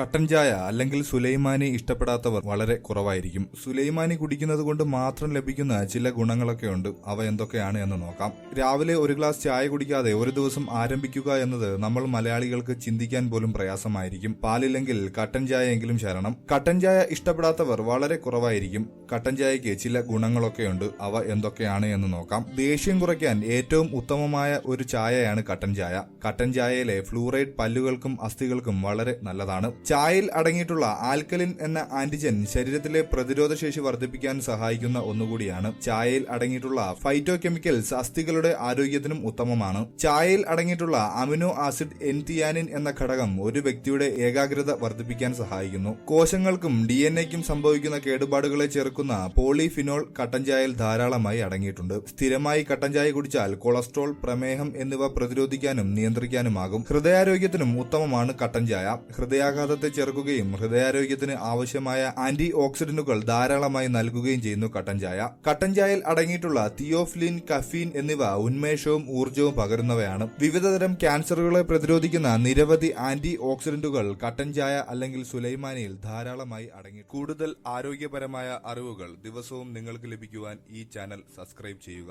കട്ടൻ ചായ അല്ലെങ്കിൽ സുലൈമാനി ഇഷ്ടപ്പെടാത്തവർ വളരെ കുറവായിരിക്കും. സുലൈമാനി കുടിക്കുന്നത് കൊണ്ട് മാത്രം ലഭിക്കുന്ന ചില ഗുണങ്ങളൊക്കെ ഉണ്ട്. അവ എന്തൊക്കെയാണ് എന്ന് നോക്കാം. രാവിലെ ഒരു ഗ്ലാസ് ചായ കുടിക്കാതെ ഒരു ദിവസം ആരംഭിക്കുക എന്നത് നമ്മൾ മലയാളികൾക്ക് ചിന്തിക്കാൻ പോലും പ്രയാസമായിരിക്കും. പാലില്ലെങ്കിൽ കട്ടൻ ചായ എങ്കിലും ശരണം. കട്ടൻ ചായ ഇഷ്ടപ്പെടാത്തവർ വളരെ കുറവായിരിക്കും. കട്ടൻ ചായക്ക് ചില ഗുണങ്ങളൊക്കെ ഉണ്ട്. അവ എന്തൊക്കെയാണ് എന്ന് നോക്കാം. ദേഷ്യം കുറയ്ക്കാൻ ഏറ്റവും ഉത്തമമായ ഒരു ചായയാണ് കട്ടൻ ചായ. കട്ടൻ ചായയിലെ ഫ്ലൂറൈഡ് പല്ലുകൾക്കും അസ്ഥികൾക്കും വളരെ നല്ലതാണ്. ചായയിൽ അടങ്ങിയിട്ടുള്ള ആൽക്കലിൻ എന്ന ആന്റിജൻ ശരീരത്തിലെ പ്രതിരോധ ശേഷി വർദ്ധിപ്പിക്കാൻ സഹായിക്കുന്ന ഒന്നുകൂടിയാണ്. ചായയിൽ അടങ്ങിയിട്ടുള്ള ഫൈറ്റോ കെമിക്കൽസ് അസ്ഥികളുടെ ആരോഗ്യത്തിനും ഉത്തമമാണ്. ചായയിൽ അടങ്ങിയിട്ടുള്ള അമിനോ ആസിഡ് എൻതിയാനിൻ എന്ന ഘടകം ഒരു വ്യക്തിയുടെ ഏകാഗ്രത വർദ്ധിപ്പിക്കാൻ സഹായിക്കുന്നു. കോശങ്ങൾക്കും ഡി എൻ എക്കും സംഭവിക്കുന്ന കേടുപാടുകളെ ചെറുക്കുന്ന പോളിഫിനോൾ കട്ടൻ ചായയിൽ ധാരാളമായി അടങ്ങിയിട്ടുണ്ട്. സ്ഥിരമായി കട്ടൻ ചായ കുടിച്ചാൽ കൊളസ്ട്രോൾ പ്രമേഹം എന്നിവ പ്രതിരോധിക്കാനും നിയന്ത്രിക്കാനുമാകും. ഹൃദയാരോഗ്യത്തിനും ഉത്തമമാണ് കട്ടൻ ചായ. ഹൃദയാഘാതത്തെ ചെറുക്കുകയും ഹൃദയാരോഗ്യത്തിന് ആവശ്യമായ ആന്റി ഓക്സിഡന്റുകൾ ധാരാളമായി നൽകുകയും ചെയ്യുന്നു കട്ടൻ ചായ. കട്ടൻ ചായയിൽ അടങ്ങിയിട്ടുള്ള തിയോഫ്ലിൻ കഫീൻ എന്നിവ ഉന്മേഷവും ഊർജവും പകരുന്നവയാണ്. വിവിധതരം ക്യാൻസറുകളെ പ്രതിരോധിക്കുന്ന നിരവധി ആന്റി ഓക്സിഡന്റുകൾ കട്ടൻ ചായ അല്ലെങ്കിൽ സുലൈമാനിയിൽ ധാരാളമായി അടങ്ങി കൂടുതൽ ആരോഗ്യപരമായ അറിവുകൾ ദിവസവും നിങ്ങൾക്ക് ലഭിക്കുവാൻ ഈ ചാനൽ സബ്സ്ക്രൈബ് ചെയ്യുക.